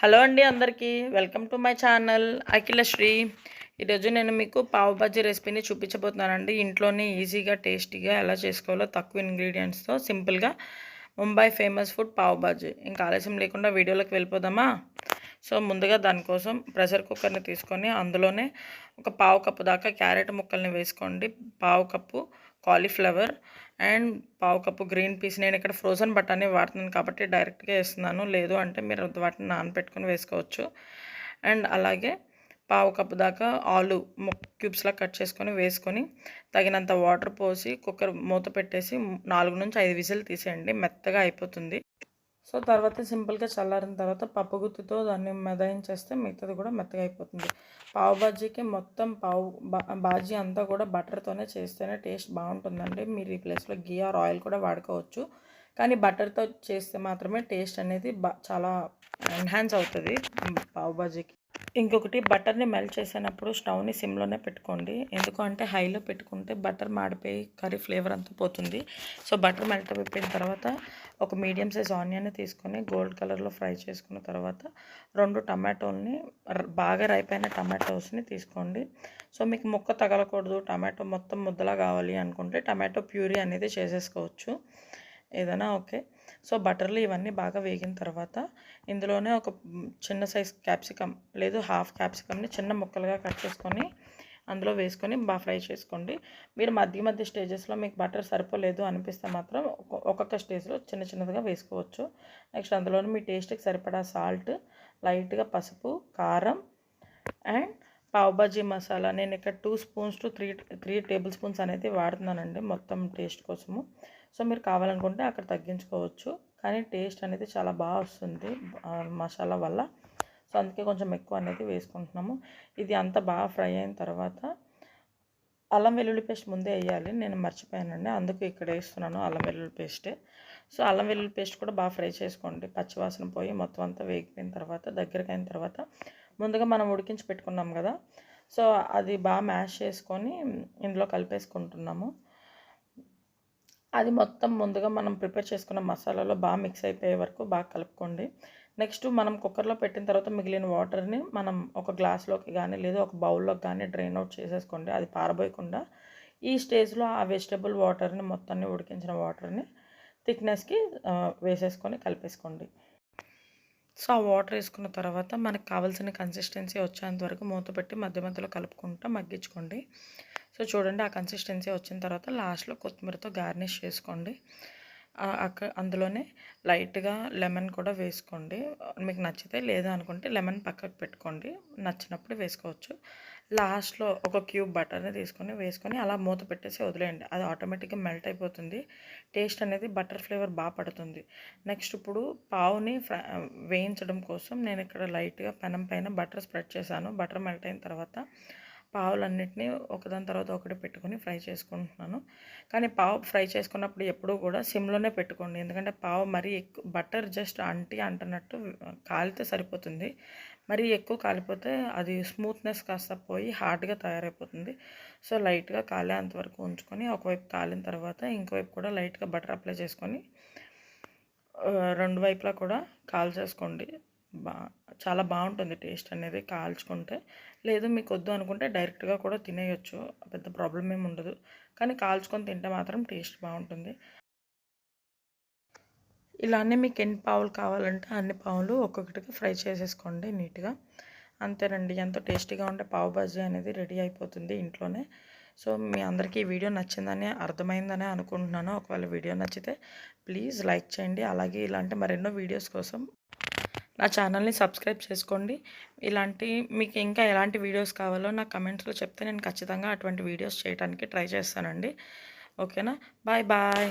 Hello అండి అందరికీ. Welcome to my channel Akhilasri ఈరోజు నేను మీకు పావు బజ్జీ రెసిపీని చూపించబోతున్నానండి. ఇంట్లోనే ఈజీగా టేస్టీగా ఎలా చేసుకోవాలో తక్కువ ఇంగ్రీడియంట్స్తో సింపుల్గా ముంబై ఫేమస్ ఫుడ్ పావు బజ్జీ. ఇంకా ఆలస్యం లేకుండా వీడియోలోకి వెళ్ళిపోదామా? సో ముందుగా దానికోసం ప్రెషర్ కుక్కర్ని తీసుకొని అందులోనే ఒక పావు కప్పు దాకా క్యారెట్ ముక్కల్ని వేసుకోండి. పావు కప్పు కాలీఫ్లవర్ అండ్ పావు కప్పు గ్రీన్ పీస్. నేను ఇక్కడ ఫ్రోజన్ బఠానీ వాడుతున్నాను కాబట్టి డైరెక్ట్గా వేస్తున్నాను. లేదు అంటే మీరు వాటిని నానబెట్టుకుని వేసుకోవచ్చు. అండ్ అలాగే పావు కప్పు దాకా ఆలు క్యూబ్స్లా కట్ చేసుకొని వేసుకొని తగినంత వాటర్ పోసి కుక్కర్ మూత పెట్టేసి నాలుగు నుంచి ఐదు విజిల్ తీసేయండి. మెత్తగా అయిపోతుంది. సో తర్వాత సింపుల్గా చల్లారిన తర్వాత పప్పుగుత్తితో దాన్ని మెదాయించేస్తే మిగతాది కూడా మెత్తగా అయిపోతుంది. పావు బాజీకి మొత్తం పావు బాజీ అంతా కూడా బటర్తోనే చేస్తేనే టేస్ట్ బాగుంటుందండి. మీరు ఈ ప్లేస్లో గీ ఆర్ ఆయిల్ కూడా వాడుకోవచ్చు. కానీ బటర్తో చేస్తే మాత్రమే టేస్ట్ అనేది చాలా ఎన్హాన్స్ అవుతుంది పావు బాజీకి. ఇంకొకటి బటర్ని మెల్ట్ చేసినప్పుడు స్టవ్ని సిమ్లోనే పెట్టుకోండి. ఎందుకంటే హైలో పెట్టుకుంటే బటర్ మాడిపోయి కర్రీ ఫ్లేవర్ అంతా పోతుంది. సో బటర్ మెల్ట్ అయిపోయిన తర్వాత ఒక మీడియం సైజ్ ఆనియన్ని తీసుకొని గోల్డ్ కలర్లో ఫ్రై చేసుకున్న తర్వాత రెండు టమాటోల్ని బాగా రైపైన టమాటోస్ని తీసుకోండి. సో మీకు ముక్క తగలకూడదు. టమాటో మొత్తం ముద్దలా కావాలి అనుకుంటే టమాటో ప్యూరీ అనేది చేసేసుకోవచ్చు. ఏదైనా ఓకే. సో బటర్లు ఇవన్నీ బాగా వేగిన తర్వాత ఇందులోనే ఒక చిన్న సైజ్ క్యాప్సికమ్ లేదు హాఫ్ క్యాప్సికమ్ని చిన్న ముక్కలుగా కట్ చేసుకొని అందులో వేసుకొని బాగా ఫ్రై చేసుకోండి. మీరు మధ్య మధ్య స్టేజెస్లో మీకు బటర్ సరిపోలేదు అనిపిస్తే మాత్రం ఒక్కొక్క స్టేజ్లో చిన్న చిన్నదిగా వేసుకోవచ్చు. నెక్స్ట్ అందులోనే మీ టేస్ట్కి సరిపడా సాల్ట్ లైట్గా పసుపు కారం అండ్ పావుబాజీ మసాలా నేను ఇక్కడ two spoons to three three tablespoons అనేది వాడుతున్నానండి మొత్తం టేస్ట్ కోసము. సో మీరు కావాలనుకుంటే అక్కడ తగ్గించుకోవచ్చు. కానీ టేస్ట్ అనేది చాలా బాగా వస్తుంది మసాలా వల్ల. సో అందుకే కొంచెం ఎక్కువ అనేది వేసుకుంటున్నాము. ఇది అంత బాగా ఫ్రై అయిన తర్వాత అల్లం వెల్లుల్లి పేస్ట్ ముందే వేయాలి. నేను మర్చిపోయానండి అందుకు ఇక్కడ వేస్తున్నాను అల్లం వెల్లుల్లి పేస్ట్. సో అల్లం వెల్లుల్లి పేస్ట్ కూడా బాగా ఫ్రై చేసుకోండి. పచ్చివాసన పోయి మొత్తం అంతా వేగిపోయిన తర్వాత దగ్గరకైన అయిన తర్వాత ముందుగా మనం ఉడికించి పెట్టుకున్నాం కదా. సో అది బాగా మ్యాష్ చేసుకొని ఇందులో కలిపేసుకుంటున్నాము. అది మొత్తం ముందుగా మనం ప్రిపేర్ చేసుకున్న మసాలాలో బాగా మిక్స్ అయిపోయే వరకు బాగా కలుపుకోండి. నెక్స్ట్ మనం కుక్కర్లో పెట్టిన తర్వాత మిగిలిన వాటర్ని మనం ఒక గ్లాస్లోకి కానీ లేదా ఒక బౌల్లోకి కానీ డ్రైన్ అవుట్ చేసేసుకోండి. అది పారబోయకుండా ఈ స్టేజ్లో ఆ వెజిటబుల్ వాటర్ని మొత్తాన్ని ఉడికించిన వాటర్ని థిక్నెస్కి వేసేసుకొని కలిపేసుకోండి. సో ఆ వాటర్ వేసుకున్న తర్వాత మనకు కావాల్సిన కన్సిస్టెన్సీ వచ్చేంత వరకు మూత పెట్టి మధ్య మధ్యలో కలుపుకుంటూ మగ్గించుకోండి. సో చూడండి ఆ కన్సిస్టెన్సీ వచ్చిన తర్వాత లాస్ట్లో కొత్తిమీరతో గార్నిష్ చేసుకోండి. అక్క అందులోనే లైట్గా లెమన్ కూడా వేసుకోండి. మీకు నచ్చితే లేదా అనుకుంటే లెమన్ పక్కకు పెట్టుకోండి. నచ్చినప్పుడు వేసుకోవచ్చు. లాస్ట్లో ఒక క్యూబ్ బటర్ని తీసుకొని వేసుకొని అలా మూత పెట్టేసి వదిలేయండి. అది ఆటోమేటిక్గా మెల్ట్ అయిపోతుంది. టేస్ట్ అనేది బటర్ ఫ్లేవర్ బాగా పడుతుంది. నెక్స్ట్ ఇప్పుడు పావుని వేయించడం కోసం నేను ఇక్కడ లైట్గా పెనం పైన బటర్ స్ప్రెడ్ చేశాను. బటర్ మెల్ట్ అయిన తర్వాత పావులన్నింటినీ ఒకదాని తర్వాత ఒకటి పెట్టుకొని ఫ్రై చేసుకుంటున్నాను. కానీ పావు ఫ్రై చేసుకున్నప్పుడు ఎప్పుడూ కూడా సిమ్లోనే పెట్టుకోండి. ఎందుకంటే పావు మరీ ఎక్కువ బటర్ జస్ట్ అంటి అంటున్నట్టు కాలితే సరిపోతుంది. మరీ ఎక్కువ కాలిపోతే అది స్మూత్నెస్ కాస్త పోయి హార్డ్గా తయారైపోతుంది. సో లైట్గా కాలేంత వరకు ఉంచుకొని ఒకవైపు కాలిన తర్వాత ఇంకోవైపు కూడా లైట్గా బటర్ అప్లై చేసుకొని రెండు వైపులా కూడా కాల్ చేసుకోండి బా చాలా బాగుంటుంది టేస్ట్ అనేది కాల్చుకుంటే. లేదు మీకు వద్దు అనుకుంటే డైరెక్ట్గా కూడా తినేయచ్చు పెద్ద ప్రాబ్లం ఏమి ఉండదు. కానీ కాల్చుకొని తింటే మాత్రం టేస్ట్ బాగుంటుంది. ఇలానే మీకు ఎన్ని పావులు కావాలంటే అన్ని పావులు ఒక్కొక్కటికి ఫ్రై చేసేసుకోండి నీట్గా. అంతేనండి ఎంతో టేస్టీగా ఉండే పావు బాజీ అనేది రెడీ అయిపోతుంది ఇంట్లోనే. సో మీ అందరికీ ఈ వీడియో నచ్చిందని అర్థమైందని అనుకుంటున్నాను. ఒకవేళ వీడియో నచ్చితే ప్లీజ్ లైక్ చేయండి. అలాగే ఇలాంటి మరెన్నో వీడియోస్ కోసం నా ఛానల్ని సబ్స్క్రైబ్ చేసుకోండి. ఇలాంటి మీకు ఇంకా ఎలాంటి వీడియోస్ కావాలో నా కమెంట్స్లో చెప్తే నేను ఖచ్చితంగా అటువంటి వీడియోస్ చేయడానికి ట్రై చేస్తానండి. ఓకేనా? Bye bye.